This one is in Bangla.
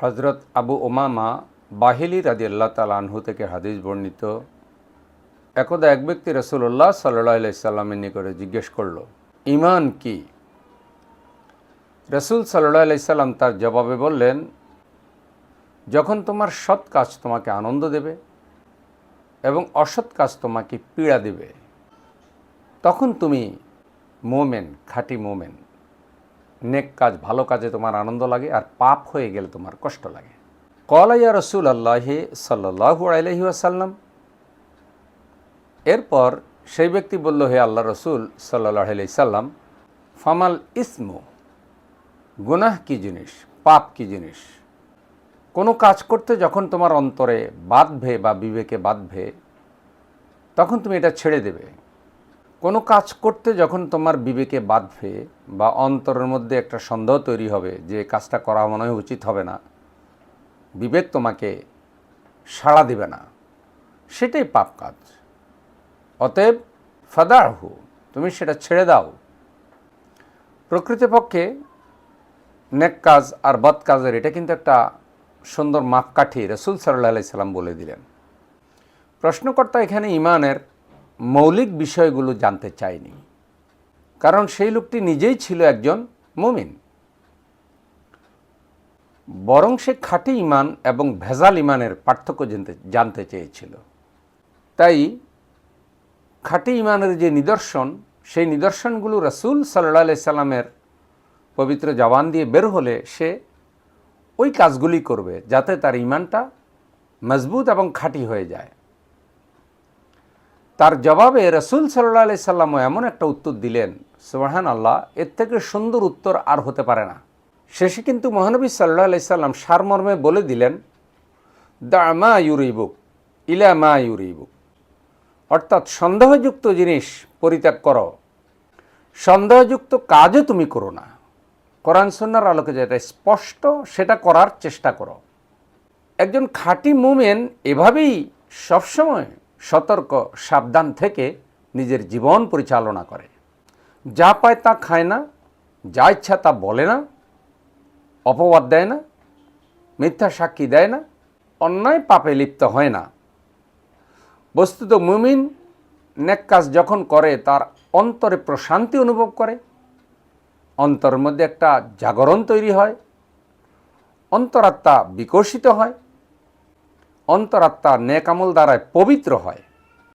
হজরত আবু ওমামা বাহিলি রাজি আল্লাহ তাল আনহু থেকে হাদিস বর্ণিত। একদা এক ব্যক্তি রসুল্লাহ সাল্লাহ সাল্লামের নিকটে জিজ্ঞেস করল ইমান কি? রসুল সাল্লাহ সাল্লাম তার জবাবে বললেন, যখন তোমার সৎ কাজ তোমাকে আনন্দ দেবে এবং অসৎ কাজ তোমাকে পীড়া দেবে, তখন তুমি মোমেন, খাঁটি মোমেন। নেক কাজ, ভালো কাজে তোমার আনন্দ লাগে আর পাপ হয়ে গেলে তোমার কষ্ট লাগে। কলাইয়া রসুল আল্লাহে সাল্লাহু আলহি আসাল্লাম এরপর সেই ব্যক্তি বলল, হে আল্লাহ রসুল সাল্লাহ আলি সাল্লাম, ফামাল ইসমু, গুনাহ কি জিনিস, পাপ কি জিনিস? কোনো কাজ করতে যখন তোমার অন্তরে বাঁধবে বা বিবেকে বাঁধবে, তখন তুমি এটা ছেড়ে দেবে। কোনো কাজ করতে যখন তোমার বিবেকে বাঁধবে বা অন্তরের মধ্যে একটা সন্দেহ তৈরি হবে যে কাজটা করা মনে উচিত হবে না, বিবেক তোমাকে সাড়া দেবে না। সেটাই পাপ কাজ। অতএব ফাদারহু তুমি সেটা ছেড়ে দাও। প্রকৃতপক্ষে নেক কাজ আর বদ কাজের এটা কিন্তু একটা সুন্দর মাপকাঠি, রসুল সাল্লাহ সাল্লাম বলে দিলেন। প্রশ্নকর্তা এখানে ইমানের মৌলিক বিষয়গুলো জানতে চায়নি। কারণ সেই লোকটি নিজেই ছিল একজন মুমিন। বরং সে খাঁটি ইমান এবং ভেজাল ইমানের পার্থক্য জানতে জানতে চেয়েছিল। তাই খাঁটি ইমানের যে নিদর্শন, সেই নিদর্শনগুলো রসুল সাল্লাহ সাল্লামের পবিত্র জবান দিয়ে বের হলে সে ওই কাজগুলি করবে যাতে তার ইমানটা মজবুত এবং খাঁটি হয়ে যায়। তার জবাবে রসুল সাল্লাহ আলি সাল্লামও এমন একটা উত্তর দিলেন সুবাহান আল্লাহ এর থেকে সুন্দর উত্তর আর হতে পারে না। শেষে কিন্তু মহানবী সাল্লাহ আলি সাল্লাম সারমর্মে বলে দিলেন, দা মা ইউরিবুক ইলা মা ইউরিবুক। অর্থাৎ সন্দেহযুক্ত জিনিস পরিত্যাগ করো। সন্দেহযুক্ত কাজও তুমি করো না। কোরআন সন্ন্যার আলোকে যেটা স্পষ্ট, সেটা করার চেষ্টা করো। একজন খাঁটি মুমেন এভাবেই সবসময় সতর্ক, সাবধান থেকে নিজের জীবন পরিচালনা করে। যা পায় তা খায় না, যা ইচ্ছা তা বলে না, অপবাদ দেয় না, মিথ্যা সাক্ষী দেয় না, অন্যায় পাপে লিপ্ত হয় না। বস্তুত মুমিন নেক কাজ যখন করে, তার অন্তরে প্রশান্তি অনুভব করে। অন্তরের মধ্যে একটা জাগরণ তৈরি হয়। অন্তরাত্মা বিকশিত হয়। অন্তরাত্মা নেকামল দ্বারায় পবিত্র হয়।